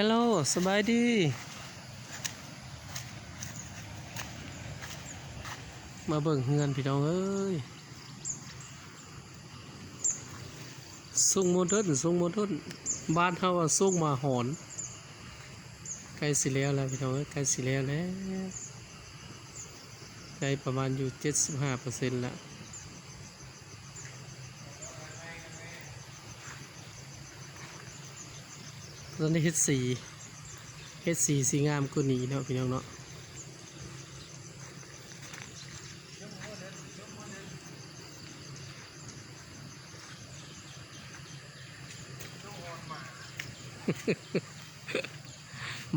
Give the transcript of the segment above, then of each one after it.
ฮัลโหลสบายดีมาเบิ่งเฮือนพี่น้องเอ้ยส่งโมเดิร์นส่งโมเดิร์นบ้านเฮาว่าส่งมาหอนใกล้สิแล้วแล้วพี่น้องเอ้ยใกล้สิแล้วแล้วใกล้ประมาณอยู่75%แล้ว ตอนนี้เฮ็ดสีเฮ็ดสีสีงามกว่านี้เนาะพี่น้องเนาะ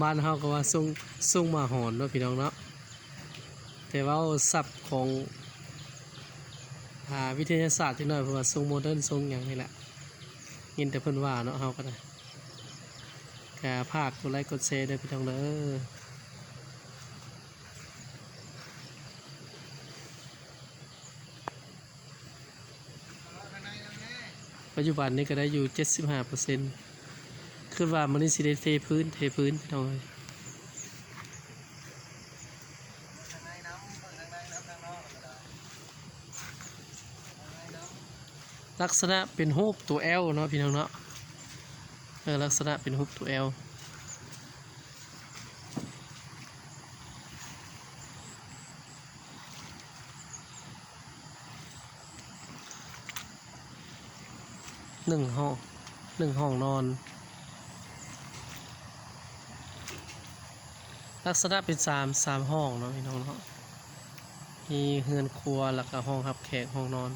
บ้านเฮาก็ว่าส่งส่งมาหอนเนาะพี่น้องเนาะแต่ว่าศัพท์ของอ่าวิทยาศาสตร์จังหน่อยเพราะว่าทรงโมเดิร์นทรงหยังนี่แหละยินแต่เพิ่นว่าเนาะเฮาก็ได้ กาภาคกดไลค์กดแชร์ด้วยพี่น้องเด้อปัจจุบันนี้ก็ได้อยู่ 75%คือว่ามันนี่สิได้เทพื้นเทพื้นพี่น้องเอ้ยลักษณะเป็นรูปตัว L เนาะพี่น้องเนาะ เออลักษณะเป็นรูปตัว L หนึ่งห้องหนึ่งห้องนอน ลักษณะเป็นสามสามห้องเนาะพี่น้องเนาะมีเฮือนครัวแล้วก็ห้องรับแขกห้องนอน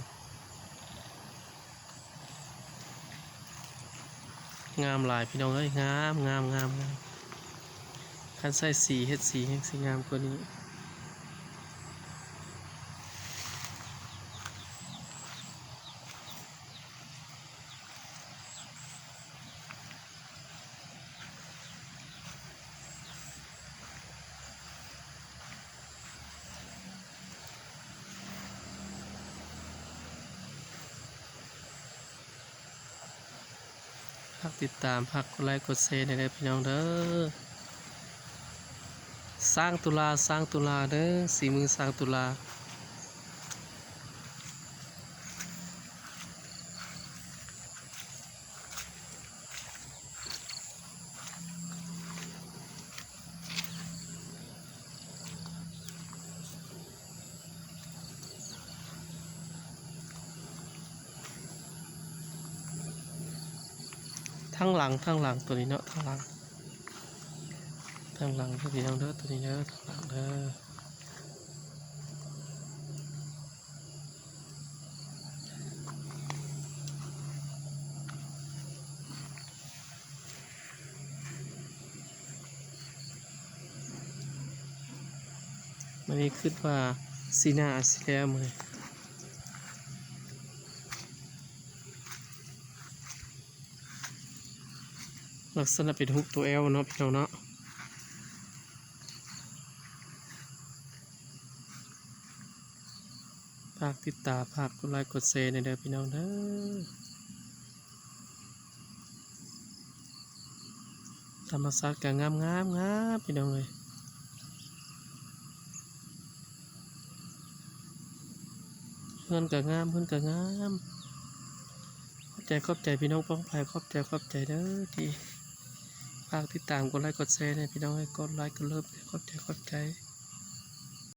งามหลายพี่น้องเอ้ยงามงามงามงามคันใส่สีเฮ็ดสีแห่งสีงามกว่านี้ ฝากติดตามพักกดไลค์กดแชร์ในเด้พี่น้องเด้อสร้างตุลาสร้างตุลาเด้อสีมือสร้างตุลา ทั้งหลังทั้งหลังตัวนี้เนาะทั้งหลังทั้งหลังตัวนี้เนาะเด้อตัวนี้เด้อทั้งหลังเด้อมันนี้คิดว่าสีหน้าสิแล้วมือ ลักษณะเป็นฮุกตัว L เนาะพี่น้องเนาะฝากติดตามฝากกดไลค์กดแชร์ในเด้อพี่น้องเด้อธรรมศาสตร์ก็งามงามงามพี่น้องเลยเพื่อนก็งามเพื่อนก็งาม ขอบใจขอบใจพี่น้องป้องไปขอบใจขอบใจเด้อที่ ฝากติดตามกดไลค์กดแชร์ให้พี่น้องให้กดไลค์กดเลิฟขอบใจขอบใจ